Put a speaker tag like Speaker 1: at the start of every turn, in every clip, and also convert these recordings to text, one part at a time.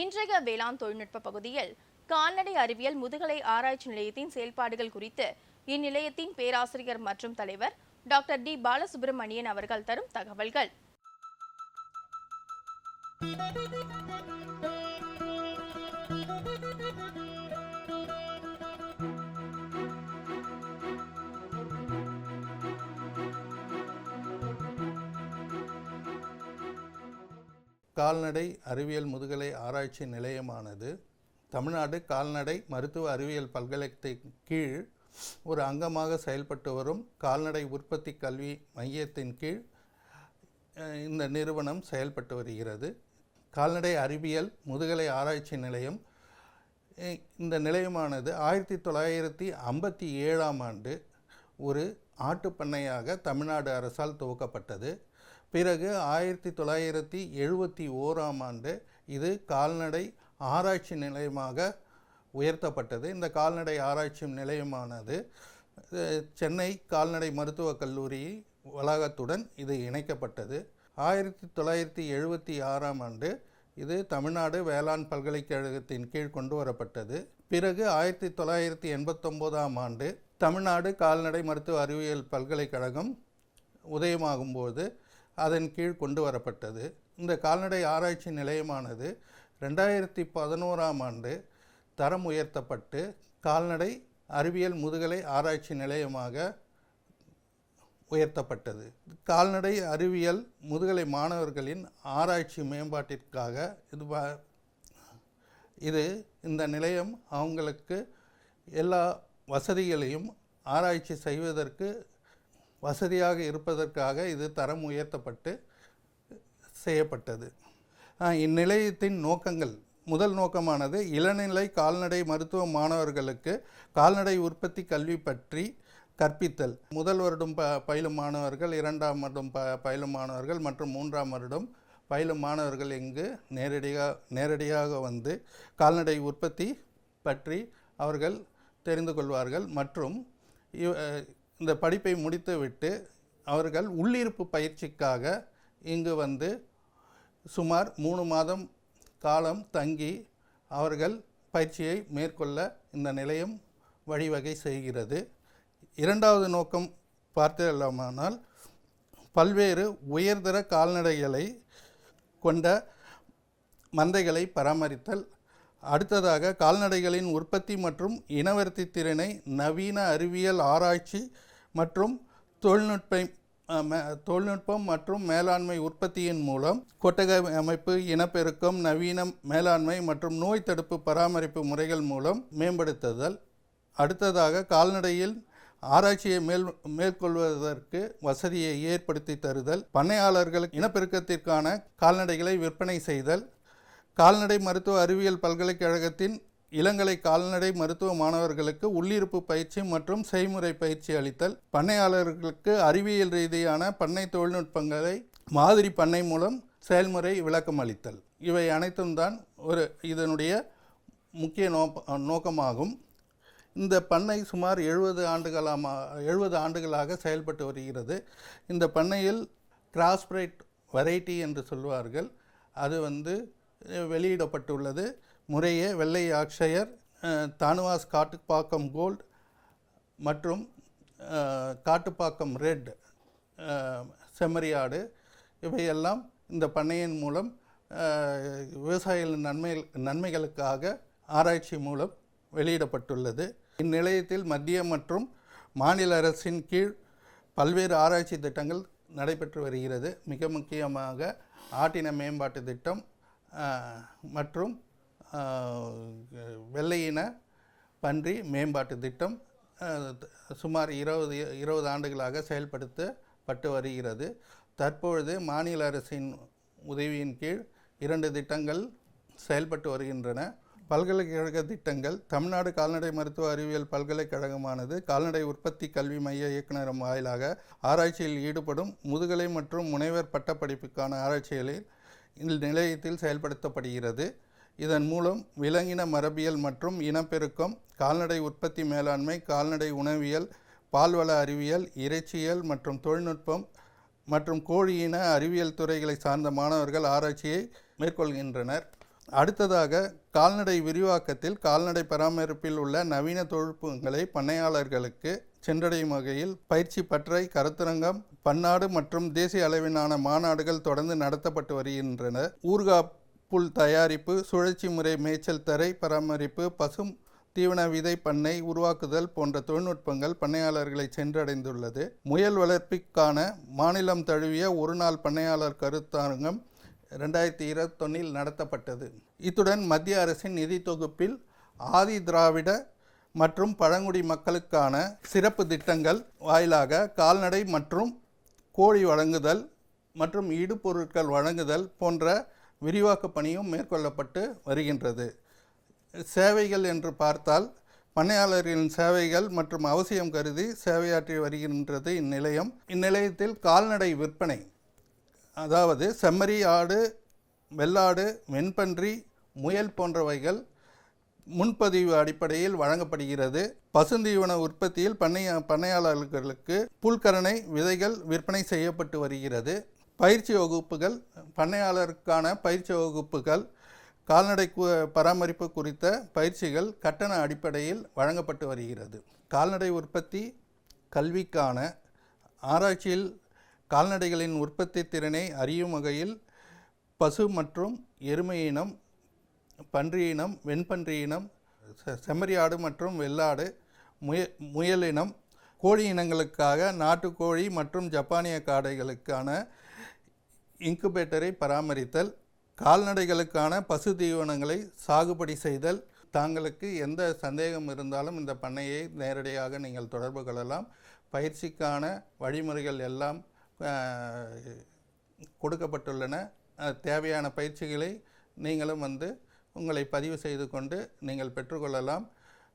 Speaker 1: இன்றைய வேளாண் தொழில்நுட்ப பகுதியில் கால்நடை அறிவியல் முதுகலை ஆராய்ச்சி நிலையத்தின் செயல்பாடுகள் குறித்து இந்நிலையத்தின் பேராசிரியர் மற்றும் தலைவர் டாக்டர் டி. பாலசுப்ரமணியன் அவர்கள் தரும் தகவல்கள்.
Speaker 2: கால்நடை அறிவியல் முதுகலை ஆராய்ச்சி நிலையமானது தமிழ்நாடு கால்நடை மருத்துவ அறிவியல் பல்கலைக்கழகத்தின் கீழ் ஒரு அங்கமாக செயல்பட்டு வரும் கால்நடை உற்பத்தி கல்வி மையத்தின் கீழ் இந்த நிறுவனம் செயல்பட்டு வருகிறது. கால்நடை அறிவியல் முதுகலை ஆராய்ச்சி நிலையம் இந்த நிலையமானது ஆயிரத்தி தொள்ளாயிரத்தி ஐம்பத்தி ஏழாம் ஆண்டு ஒரு ஆட்டுப்பண்ணையாக தமிழ்நாடு அரசால் துவக்கப்பட்டது. பிறகு ஆயிரத்தி தொள்ளாயிரத்தி எழுபத்தி ஓராம் ஆண்டு இது கால்நடை ஆராய்ச்சி நிலையமாக உயர்த்தப்பட்டது. இந்த கால்நடை ஆராய்ச்சி நிலையமானது சென்னை கால்நடை மருத்துவக் கல்லூரி வளாகத்துடன் இது இணைக்கப்பட்டது. ஆயிரத்தி தொள்ளாயிரத்தி எழுபத்தி ஆறாம் ஆண்டு இது தமிழ்நாடு வேளாண் பல்கலைக்கழகத்தின் கீழ் கொண்டு வரப்பட்டது. பிறகு ஆயிரத்தி தொள்ளாயிரத்தி எண்பத்தொம்போதாம் ஆண்டு தமிழ்நாடு கால்நடை மருத்துவ அறிவியல் பல்கலைக்கழகம் உதயமாகும்போது அதன் கீழ் கொண்டு வரப்பட்டது. இந்த கால்நடை ஆராய்ச்சி நிலையமானது ரெண்டாயிரத்தி பதினோராம் ஆண்டு தரம் உயர்த்தப்பட்டு கால்நடை அறிவியல் முதுகலை ஆராய்ச்சி நிலையமாக உயர்த்தப்பட்டது. கால்நடை அறிவியல் முதுகலை மாணவர்களின் ஆராய்ச்சி மேம்பாட்டிற்காக இது இது இந்த நிலையம் அவங்களுக்கு எல்லா வசதிகளையும் ஆராய்ச்சி செய்வதற்கு வசதியாக இருப்பதற்காக இது தரம் உயர்த்தப்பட்டு செய்யப்பட்டது. இந்நிலையத்தின் நோக்கங்கள். முதல் நோக்கமானது இளநிலை கால்நடை மருத்துவ மாணவர்களுக்கு கால்நடை உற்பத்தி கல்வி பற்றி கற்பித்தல். முதல் வருடம் ப பயிலும் மாணவர்கள் இரண்டாம் வருடம் ப பயிலும் மாணவர்கள் மற்றும் மூன்றாம் வருடம் பயிலும் மாணவர்கள் இங்கு நேரடியாக நேரடியாக வந்து கால்நடை உற்பத்தி பற்றி அவர்கள் தெரிந்து கொள்வார்கள் மற்றும் இவ- இந்த படிப்பை முடித்துவிட்டு அவர்கள் உள்ளிருப்பு பயிற்சிக்காக இங்கு வந்து சுமார் மூணு மாதம் காலம் தங்கி அவர்கள் பயிற்சியை மேற்கொள்ள இந்த நிலையம் வழிவகை செய்கிறது. இரண்டாவது நோக்கம் பார்த்தலாமானால் பல்வேறு உயர்தர கால்நடைகளை கொண்ட மந்தைகளை பராமரித்தல். அடுத்ததாக கால்நடைகளின் உற்பத்தி மற்றும் இனவர்த்தி திறனை நவீன அறிவியல் ஆராய்ச்சி மற்றும் தொழில்நுட்ப தொழில்நுட்பம் மற்றும் மேலாண்மை உற்பத்தியின் மூலம் கொட்டகை அமைப்பு இனப்பெருக்கம் நவீன மேலாண்மை மற்றும் நோய் தடுப்பு பராமரிப்பு முறைகள் மூலம் மேம்படுத்துதல். அடுத்ததாக கால்நடையில் ஆராய்ச்சியை மேல் மேற்கொள்வதற்கு வசதியை ஏற்படுத்தி தருதல். பண்ணையாளர்களுக்கு இனப்பெருக்கத்திற்கான கால்நடைகளை விற்பனை செய்தல். கால்நடை மருத்துவ அறிவியல் பல்கலைக்கழகத்தின் இளங்கலை கால்நடை மருத்துவ மாணவர்களுக்கு உள்ளிருப்பு பயிற்சி மற்றும் செய்முறை பயிற்சி அளித்தல் பண்ணையாளர்களுக்கு அறிவியல் ரீதியான பண்ணை தொழில்நுட்பங்களை மாதிரி பண்ணை மூலம் செயல்முறை விளக்கம் அளித்தல். இவை அனைத்தும் தான் ஒரு இதனுடைய முக்கிய நோக்க நோக்கமாகும். இந்த பண்ணை சுமார் எழுபது ஆண்டுகளமாக எழுபது ஆண்டுகளாக செயல்பட்டு வருகிறது. இந்த பண்ணையில் கிராஸ்பிரைட் வெரைட்டி என்று சொல்வார்கள். அது வந்து வெளியிடப்பட்டுள்ளது. முறையே வெள்ளை ஆக்ஷயர் தானுவாஸ் காட்டுப்பாக்கம் கோல்ட் மற்றும் காட்டுப்பாக்கம் ரெட் செம்மறியாடு இவையெல்லாம் இந்த பண்ணையின் மூலம் விவசாயிகளின் நன்மை நன்மைகளுக்காக ஆராய்ச்சி மூலம் வெளியிடப்பட்டுள்ளது. இந்நிலையத்தில் மத்திய மற்றும் மாநில அரசின் கீழ் பல்வேறு ஆராய்ச்சி திட்டங்கள் நடைபெற்று வருகிறது. மிக முக்கியமாக ஆட்டின மேம்பாட்டு திட்டம் மற்றும் வெள்ளையின பன்றி மேம்பாட்டு திட்டம் சுமார் இருபது இருபது ஆண்டுகளாக செயல்படுத்தப்பட்டு வருகிறது. தற்பொழுது மாநில அரசின் உதவியின் கீழ் இரண்டு திட்டங்கள் செயல்பட்டு வருகின்றன. பல்கலைக்கழக திட்டங்கள் தமிழ்நாடு கால்நடை மருத்துவ அறிவியல் பல்கலைக்கழகமானது கால்நடை உற்பத்தி கல்வி மைய இயக்குநரம் வாயிலாக ஆராய்ச்சியில் ஈடுபடும் முதுகலை மற்றும் முனைவர் பட்டப்படிப்புக்கான ஆராய்ச்சிகளில் இந்நிலையத்தில் செயல்படுத்தப்படுகிறது. இதன் மூலம் விலங்கின மரபியல் மற்றும் இனப்பெருக்கம் கால்நடை உற்பத்தி மேலாண்மை கால்நடை உணவியல் பால்வள அறிவியல் இறைச்சியல் மற்றும் தொழில்நுட்பம் மற்றும் கோழியின அறிவியல் துறைகளை சார்ந்த மாணவர்கள் ஆராய்ச்சியை மேற்கொள்கின்றனர். அடுத்ததாக கால்நடை விரிவாக்கத்தில் கால்நடை பராமரிப்பில் உள்ள நவீன தொழில்நுட்பங்களை பண்ணையாளர்களுக்கு சென்றடையும் வகையில் பயிற்சி பற்றை கருத்தரங்கம் பன்னாடு மற்றும் தேசிய அளவிலான மாநாடுகள் தொடர்ந்து நடத்தப்பட்டு வருகின்றன. ஊர்கா புல் தயாரிப்பு சுழற்சி முறை மேய்ச்சல் தரை பராமரிப்பு பசும் தீவன விதை பண்ணை உருவாக்குதல் போன்ற தொழில்நுட்பங்கள் பண்ணையாளர்களை சென்றடைந்துள்ளது. முயல் வளர்ப்பிற்கான மாநிலம் தழுவிய ஒருநாள் பண்ணையாளர் கருத்தரங்கம் ரெண்டாயிரத்தி இருபத்தொன்னில் நடத்தப்பட்டது. இத்துடன் மத்திய அரசின் நிதி தொகுப்பில் ஆதி திராவிட மற்றும் பழங்குடி மக்களுக்கான சிறப்பு திட்டங்கள் வாயிலாக கால்நடை மற்றும் கோழி வழங்குதல் மற்றும் இடுபொருட்கள் வழங்குதல் போன்ற விரிவாக்க பணியும் மேற்கொள்ளப்பட்டு வருகின்றது. சேவைகள் என்று பார்த்தால் பண்ணையாளர்களின் சேவைகள் மற்றும் அவசியம் கருதி சேவையாற்றி வருகின்றது இந்நிலையம். இந்நிலையத்தில் கால்நடை விற்பனை அதாவது செம்மறி ஆடு வெள்ளாடு வெண்பன்றி முயல் போன்றவைகள் முன்பதிவு அடிப்படையில் வழங்கப்படுகிறது. பசுந்தீவன உற்பத்தியில் பண்ணை பண்ணையாளர்களுக்கு புல்கரணை விதைகள் விற்பனை செய்யப்பட்டு வருகிறது. பயிற்சி வகுப்புகள் பண்ணையாளருக்கான பயிற்சி வகுப்புகள் கால்நடை பராமரிப்பு குறித்த பயிற்சிகள் கட்டண அடிப்படையில் வழங்கப்பட்டு வருகிறது. கால்நடை உற்பத்தி கல்விக்கான ஆராய்ச்சியில் கால்நடைகளின் உற்பத்தி திறனை அறியும் வகையில் பசு மற்றும் எருமை இனம் பன்றி இனம் வெண்பன்றி இனம் செ- செம்மறி ஆடு மற்றும் வெள்ளாடு முய முயல் இனம் கோழி இனங்களுக்காக நாட்டுக்கோழி மற்றும் ஜப்பானிய காடைகளுக்கான இன்குபேட்டரை பராமரித்தல் கால்நடைகளுக்கான பசு தீவனங்களை சாகுபடி செய்தல். தாங்களுக்கு எந்த சந்தேகம் இருந்தாலும் இந்த பண்ணையை நேரடியாக நீங்கள் தொடர்பு கொள்ளலாம். பயிற்சிக்கான வழிமுறைகள் எல்லாம் கொடுக்கப்பட்டுள்ளன. தேவையான பயிற்சிகளை நீங்களும் வந்து உங்களை பதிவு செய்து கொண்டு நீங்கள் பெற்றுக்கொள்ளலாம்.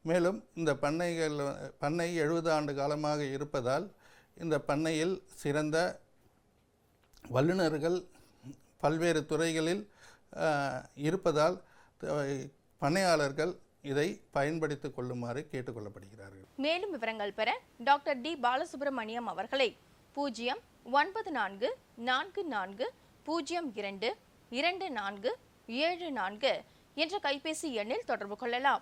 Speaker 2: மேலும் இந்த பண்ணைகள் பண்ணை எழுபது ஆண்டு காலமாக இருப்பதால் இந்த பண்ணையில் சிறந்த வல்லுநர்கள் பல்வேறு துறைகளில் இருப்பதால் பண்ணையாளர்கள் இதை பயன்படுத்தி கொள்ளுமாறு கேட்டுக்கொள்ளப்படுகிறார்கள்.
Speaker 1: மேலும் விவரங்கள் பெற டாக்டர் டி. பாலசுப்ரமணியம் அவர்களை பூஜ்ஜியம் ஒன்பது நான்கு நான்கு நான்கு பூஜ்ஜியம் இரண்டு இரண்டு நான்கு ஏழு நான்கு என்ற கைபேசி எண்ணில் தொடர்பு கொள்ளலாம்.